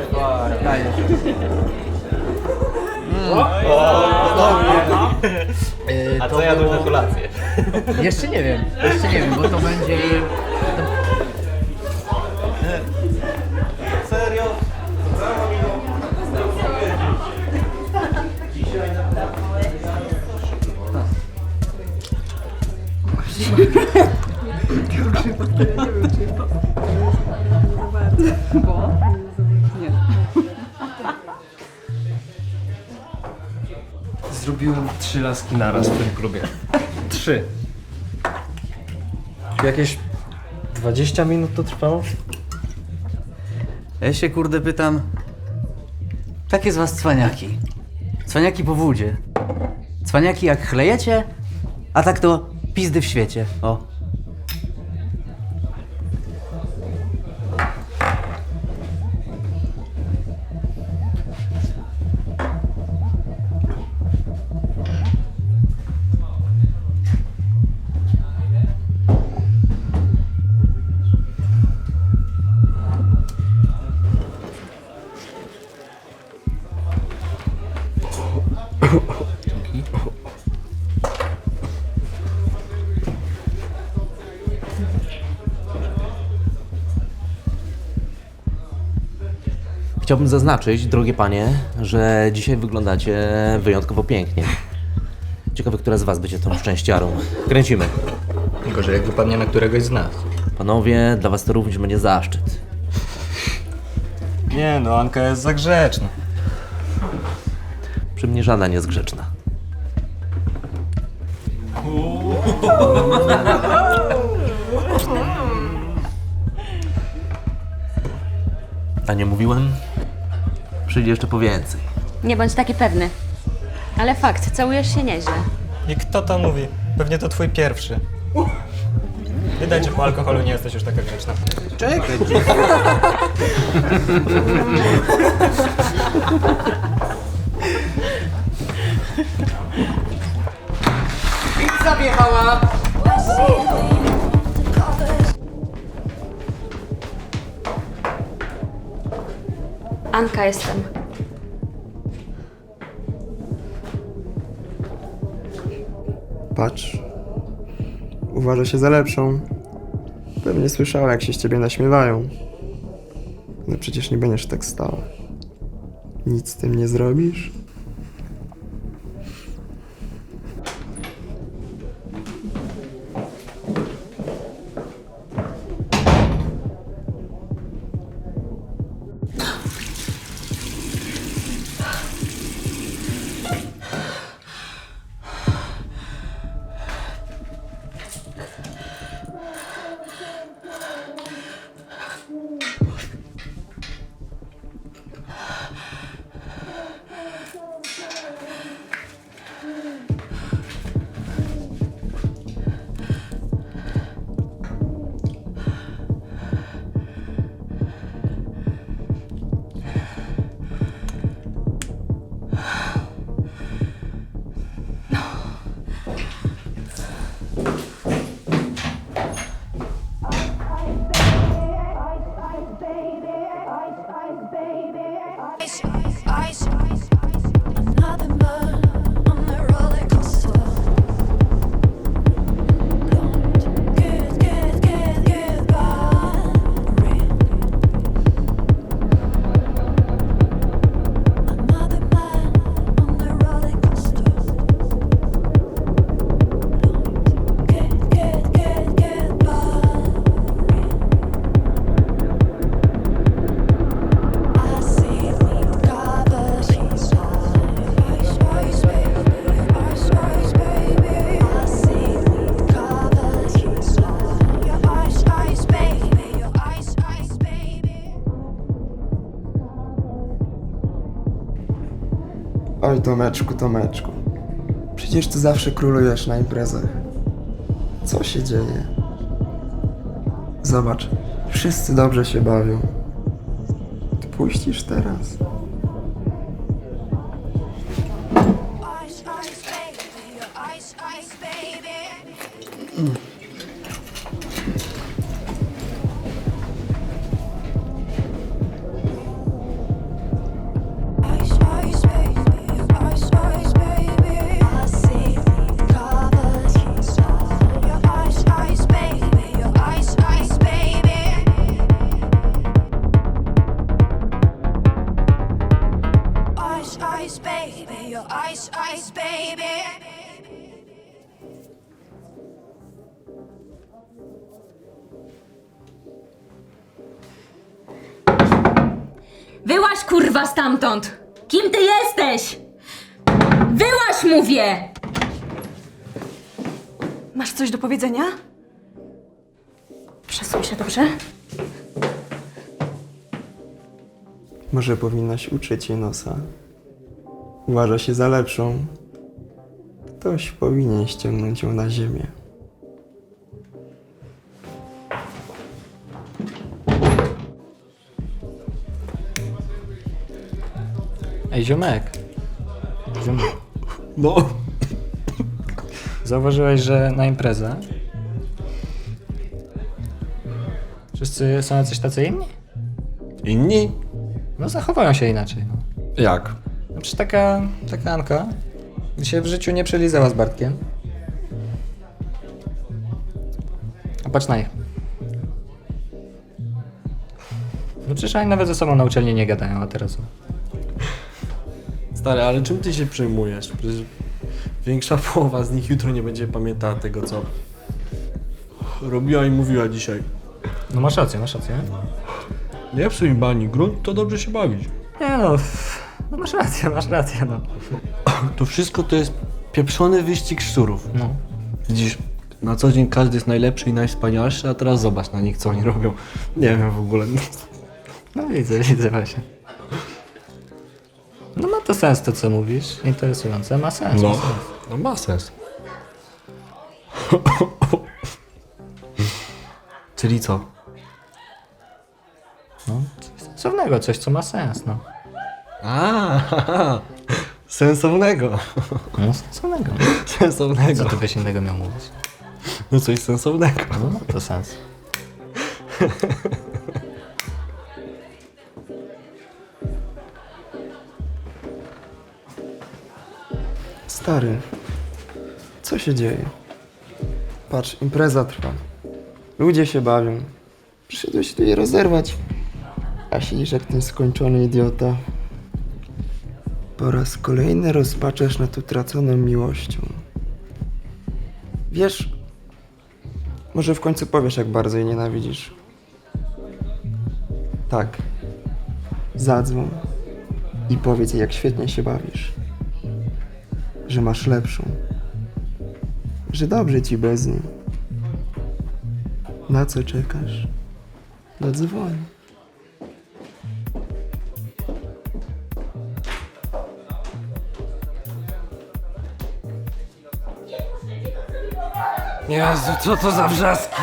następna osoba. Dajesz. Mm. A To co jadłeś było- na kolację? Jeszcze nie wiem, jeszcze nie wiem, bo to będzie... Serio? Zrobiłem trzy laski naraz w tym klubie. Trzy. Jakieś 20 minut to trwało? Ja się kurde pytam... Takie z was cwaniaki. Cwaniaki po wódzie. Cwaniaki jak chlejecie, a tak to pizdy w świecie. O. Chciałbym zaznaczyć, drogie panie, że dzisiaj wyglądacie wyjątkowo pięknie. Ciekawe, która z was będzie tą szczęściarą. Kręcimy. Gorzej jak wypadnie na któregoś z nas. Panowie, dla was to również będzie zaszczyt. Nie no, Anka jest za grzeczna. Przy mnie żadna nie jest grzeczna. A nie mówiłem? Przyjdzie jeszcze po więcej. Nie bądź taki pewny. Ale fakt, całujesz się nieźle. I kto to mówi? Pewnie to twój pierwszy. Widać, że po alkoholu nie jesteś już taka grzeczna. Pizza Anka jestem. Patrz. Uważa się za lepszą. Pewnie słyszała, jak się z ciebie naśmiewają. No przecież nie będziesz tak stała. Nic z tym nie zrobisz? Oj, Tomeczku, Tomeczku. Przecież ty zawsze królujesz na imprezach. Co się dzieje? Zobacz, wszyscy dobrze się bawią. Ty puścisz teraz. Powiedzenia? Przesuń się, dobrze? Może powinnaś uczyć jej nosa. Uważa się za lepszą. Ktoś powinien ściągnąć ją na ziemię. Ej, ziomek. Ziomek. No. Zauważyłeś, że na imprezę wszyscy są jacyś tacy inni? Inni? No zachowują się inaczej. No. Jak? No przecież taka, taka Anka się w życiu nie przelizała z Bartkiem. A patrz na ich. No przecież oni nawet ze sobą na uczelni nie gadają, a teraz... Stary, ale czym ty się przejmujesz? Przecież większa połowa z nich jutro nie będzie pamiętała tego, co robiła i mówiła dzisiaj. No masz rację, masz rację. Nie psuj bani, grunt to dobrze się bawić. Nie no, no masz rację, masz rację, no. To wszystko to jest pieprzony wyścig szczurów. no. Widzisz, na co dzień każdy jest najlepszy i najwspanialszy, a teraz zobacz na nich, co oni robią. Nie wiem w ogóle. No widzę, widzę właśnie. Sens to, co mówisz. Interesujące, ma sens. No, Ma sens. no ma sens. Czyli co? No, coś sensownego, coś, co ma sens, no. A, sensownego. No, sensownego. Sensownego. Co ty byś innego miał mówić? No coś sensownego. No, ma to sens. Stary, co się dzieje? Patrz, impreza trwa. Ludzie się bawią. Przyszedłeś tu je rozerwać. A siedzisz jak ten skończony idiota. Po raz kolejny rozpaczasz nad utraconą miłością. Wiesz, może w końcu powiesz, jak bardzo jej nienawidzisz. Tak. Zadzwoń i powiedz jej, jak świetnie się bawisz że masz lepszą. Że dobrze ci bez niej. Na co czekasz? Zadzwoń. Jezu, co to za wrzaski?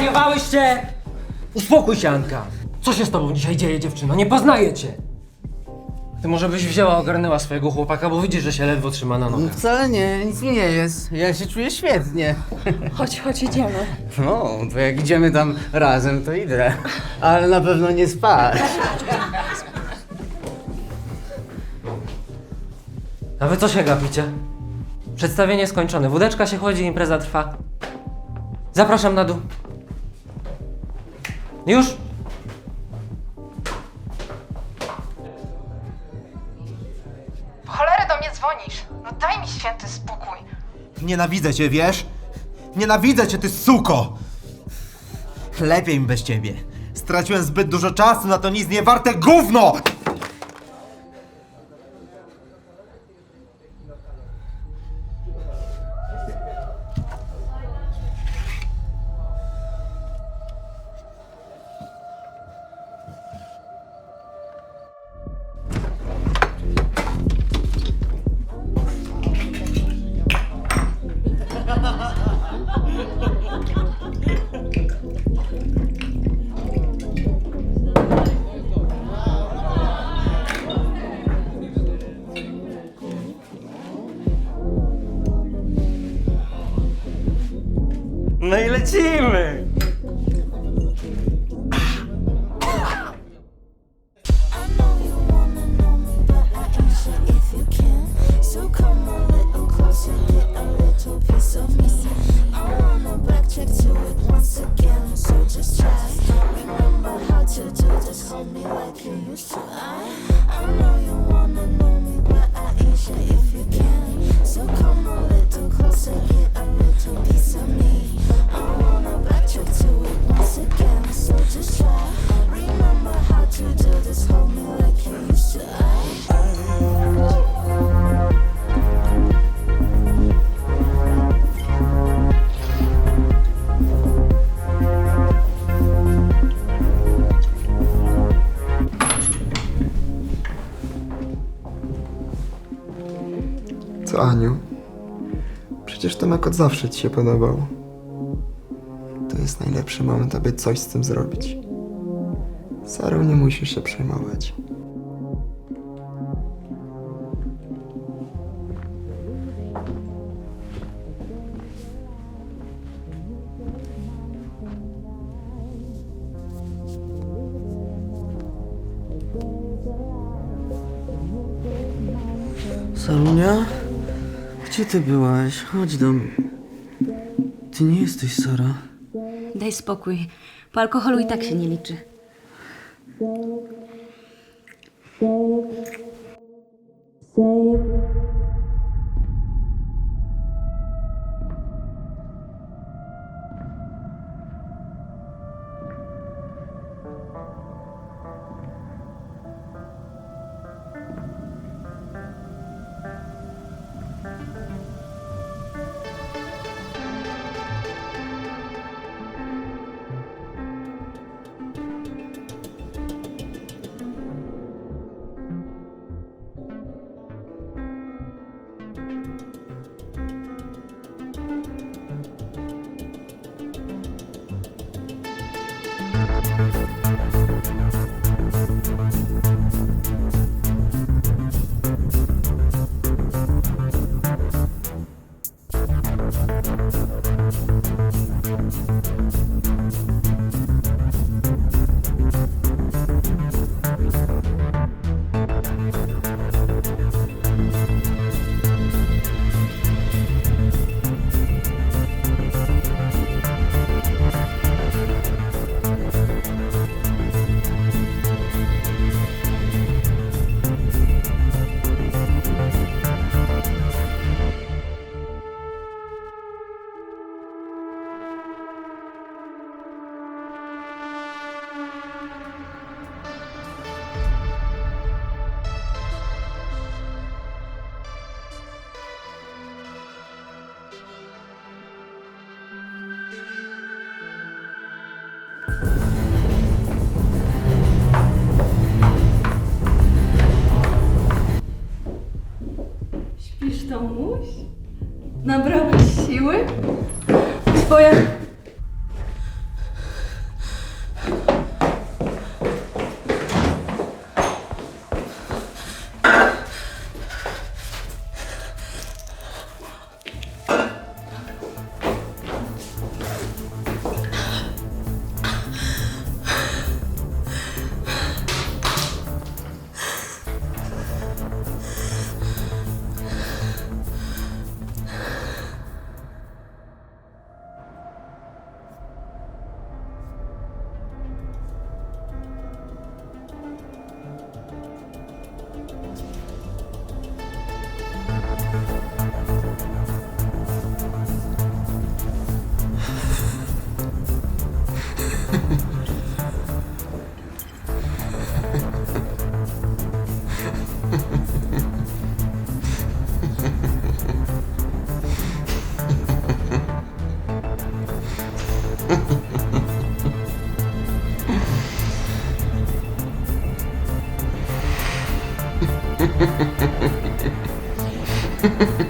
Wariowałyście? Uspokój się, Anka. Co się z tobą dzisiaj dzieje, dziewczyno? Nie poznaję cię. Ty może byś wzięła, ogarnęła swojego chłopaka, bo widzisz, że się ledwo trzyma na nogach. Wcale nie, nic mi nie jest. Ja się czuję świetnie. Chodź, chodź, idziemy. No, to jak idziemy tam razem, to idę. Ale na pewno nie spać. A wy co się gapicie? Przedstawienie skończone, wódeczka się chodzi, impreza trwa. Zapraszam na dół. Już? Po cholerę do mnie dzwonisz. No daj mi święty spokój. Nienawidzę cię, wiesz? Nienawidzę cię, ty suko! Lepiej mi bez ciebie. Straciłem zbyt dużo czasu na to nic nie warte gówno! No i lecimy! Aniu? Przecież Tomek od zawsze ci się podobał. To jest najlepszy moment, aby coś z tym zrobić. Sarą nie musisz się przejmować. Salunia? Gdzie ty byłaś? Chodź do mnie. Ty nie jesteś Sara. Daj spokój. Po alkoholu i tak się nie liczy. Twoja... Ha ha ha ha ha.